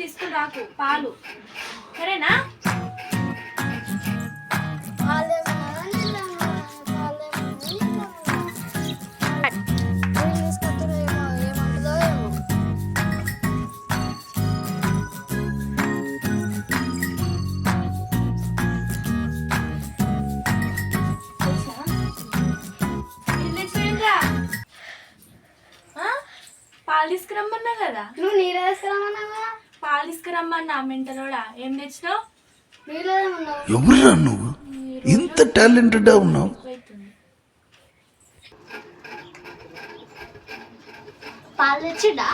తీసుకుని రాకు పాలు. సరేనా? పాలు తీసుకురమ్మన్నా కదా? నువ్వు నీరు తీసుకురమ్మన్నావా పాలు తీసుకురమ్మన్నా మెంటలోడా? ఏం తెచ్చినావు? ఎవరురా నువ్వు? ఇంత టాలెంటెడ్ ఉన్నావు. పాలు తెచ్చిడా?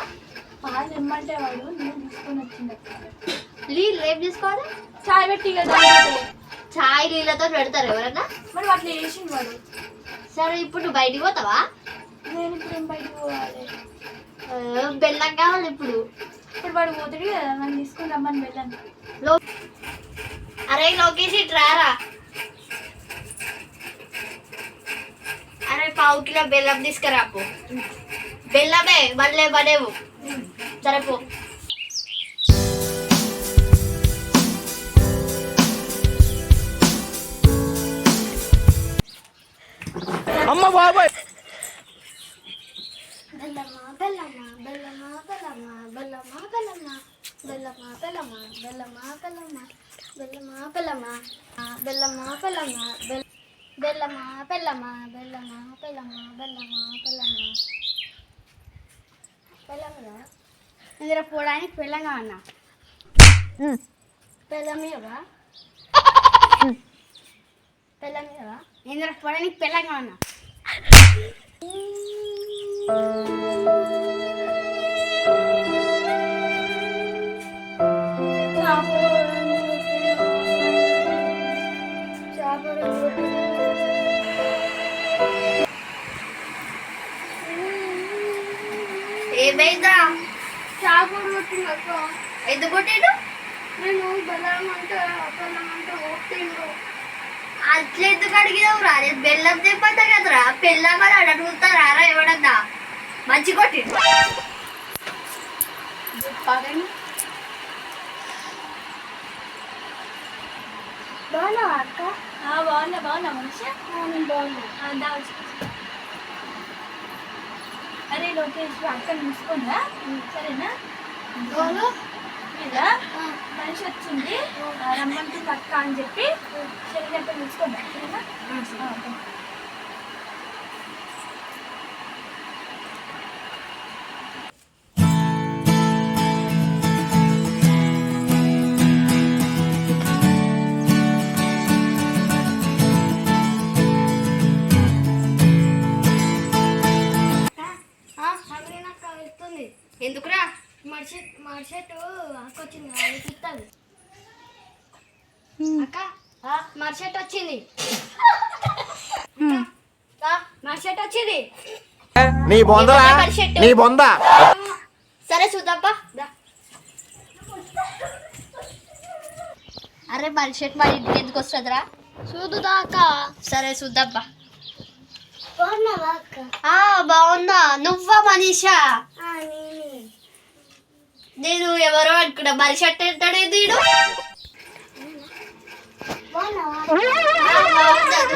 పాలు ఇమ్మంటే వాడు నేను తీసుకొని వచ్చింది నీళ్ళు రేపు తీసుకోవాలి? చాయ్ పెట్టి కదా చాయ్ నీళ్ళతో పెడతారు ఎవరన్నా? మరి అట్లా వాడు. సరే ఇప్పుడు నువ్వు బయటికి పోతావా? నేను ఇప్పుడు ఏం బయటకు పోవాలి? ఆ, బెల్లం కావాలి ఇప్పుడు. ఇప్పుడు వాడు పోతాడు కదా నన్ను తీసుకుని రమ్మని వెళ్ళాను అరే లోకేష్ రారా? అరే పావు కిలో బెల్లం తీసుకురాపు బెల్లమే మళ్ళీ పడేవు సరే పో. బెల్లమా బెల్లమా బెల్లమా బెల్లమా బెల్లమా బెల్లమా బెల్లమా బెల్లమా బెల్లమా బెల్లమా బెల్లమా బెల్లమా బెల్లమా బెల్లమా బెల్- బెల్లమా బెల్లమా బెల్లమా బెల్లమా బెల్లమా బెల్లమా బెల్లమా ఇందులో పోవడానికి బెల్లంగా అన్నా బెల్లమేవా బెల్లమేవా ఇందులో పోవడానికి బెల్లంగా అన్నా ఏమైందా? అక్క. ఎందుకు కొట్టాడు? నేను బెల్లం అంటే బెల్లం అంటే ఓపిపోయిండు అట్లా ఎందుకు అడిగినావు రా నేను బెల్లం తెప్పట కదరా. బెల్లం అని అడుగుతారా రా ఎవడన్నా. మంచి కొట్టి. బాగున్నావా అక్క? బాగున్నా బాగున్నా మనిషి? బాగున్నా. వచ్చి అరే లోకేష్ అక్కడ చూసుకుందా సరేనా? మీద మనిషి వచ్చింది. రమ్మంటుంది అక్క అని చెప్పి అక్కడ చూసుకోండి సరేనా? అక్క మర్షెట్ వచ్చింది. మర్షెట్ వచ్చింది. నీ బొంద? సరే చూద్దాంపా అరే మరి షర్ట్ మరి ఇంటికి ఎందుకు వస్తుందిరా? చూదుదా అక్క? సరే చూద్దాంపా. బాగుందా నువ్వా మనీషా? ఆ, నేనే. ఎవరో అనుకున్నా. మరి షర్ట్ ఎంటాడు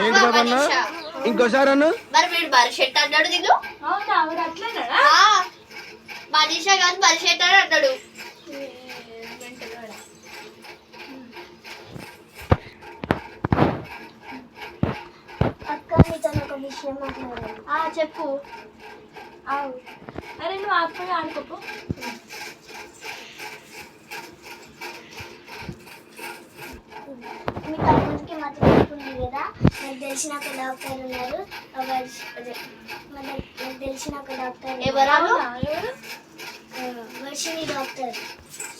ఏంటి బాబా అన్న? ఇంకోసారి అన్న? చెప్పు. అరే నువ్వు అప్పుడు ఆడుకోపు. తెలిసిన ఒక డాక్టర్ ఉన్నారు. నాకు తెలిసిన ఒక డాక్టర్. ఎవరాలు వర్షిణి డాక్టర్.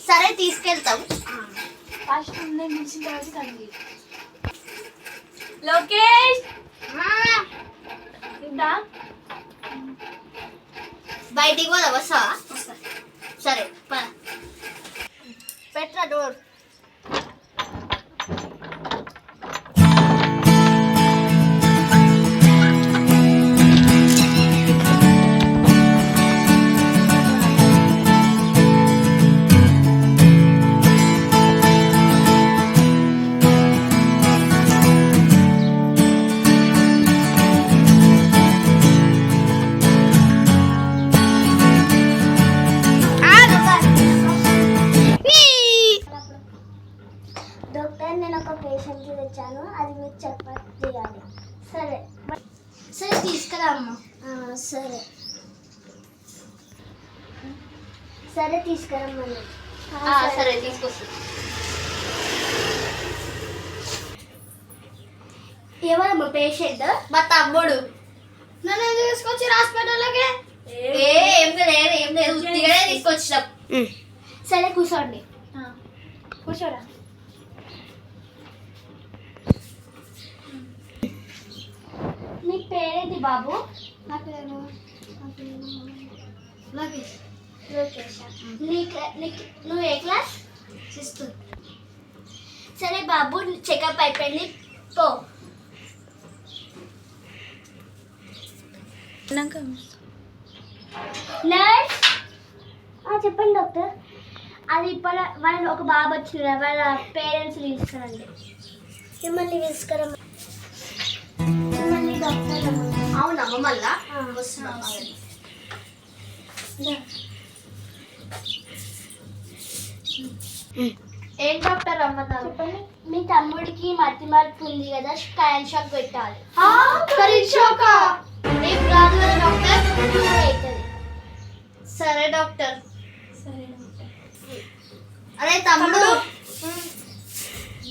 సరే తీసుకెళ్తాం. ఫస్ట్ నేను పిలిచిన తర్వాత తల్లి లోకేష్! బయటికి పోదా వస్తావా? సరే పెట్రా డోర్. సరే. సరే తీసుకురా అమ్మ. ఆ, సరే. సరే తీసుకురమ్మని ఆ, సరే. తీసుకొస్తా. ఎవరమ్మా పేషెంట్? మా తమ్ముడు. నన్ను ఎందుకు తీసుకొచ్చి హాస్పిటల్లోకి ఏ ఏం లేదు ఏం లేదు. ఉత్తిగానే తీసుకొచ్చినాం. సరే కూర్చోండి. కూర్చోరా? నీ పేరేంటి బాబు? నా పేరు లోకేష్. లోకేష్ నువ్వు ఏ క్లాస్? సిక్స్త్. సరే బాబు చెకప్ అయిపోయింది పో. నర్స్. చెప్పండి డాక్టర్. అది ఇప్పుడు వాళ్ళ ఒక బాబు వచ్చిన వాళ్ళ పేరెంట్స్ తీసుకురండి మిమ్మల్ని తీసుకురమ్మ డాక్టర్. అవునమ్మ మళ్ళా వస్తున్నాం ఏం డాక్టర్ రమ్మన్నారు చెప్పండి. మీ తమ్ముడికి మతి మార్పు ఉంది కదా స్కాన్ షాక్ పెట్టాలి. Current shock? రేపు రాదు కదా డాక్టర్? సరే. డాక్టర్. సరే అరే తమ్ముడు.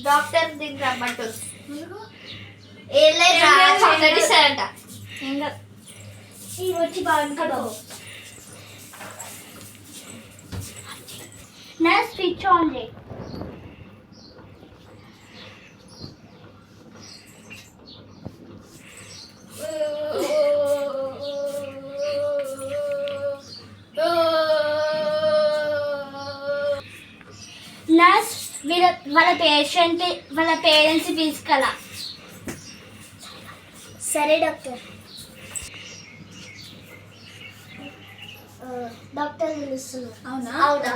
డాక్టర్ దీనికి లేదు చాక్లెట్ ఇస్తారంట. ఇంకా ఈ వచ్చి బాగుంటుందో నా స్విచ్ ఆన్ చేయి. నర్స్ వీళ్ళ వాళ్ళ పేషెంట్ వాళ్ళ పేరెంట్స్ తీసుకెళ్ళా సరే డాక్టర్. డాక్టర్ పిలుస్తున్నారు అవునా? అవునా?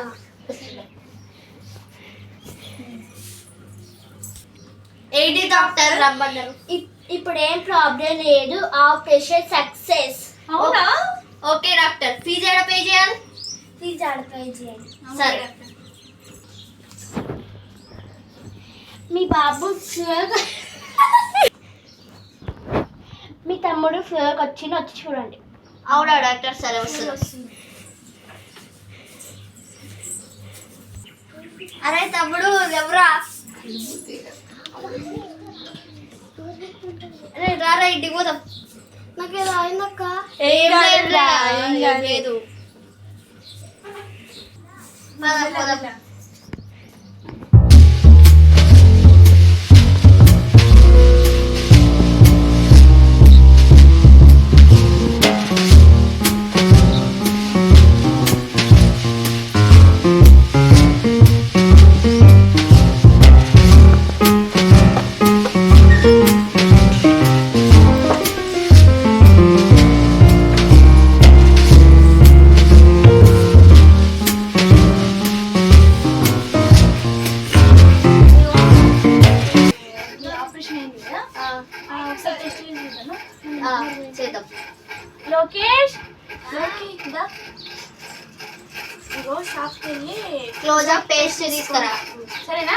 ఏంటి డాక్టర్? రమ్మన్నారు. ఇప్- ఇప్పుడు ఏం ప్రాబ్లం లేదు. Operation success. అవునా? Okay doctor. ఫీజు ఎక్కడ పే చేయాలి? ఫీజు ఆడ పే చేయండి సరే. మీ బాబు ఫీవర్ మీ తమ్ముడు ఫీవర్కి వచ్చి వచ్చి చూడండి. అవునా డాక్టర్ సరే? వస్తుంది అరే తమ్ముడు ఎవరా అరే రారా ఇంటికి పోదాం. నాకు ఏదో అయిందక్క. ఏం లేదు వెళ్ళి క్లోజ్ అప్ పేస్ట్ తీసుకురా. సరేనా?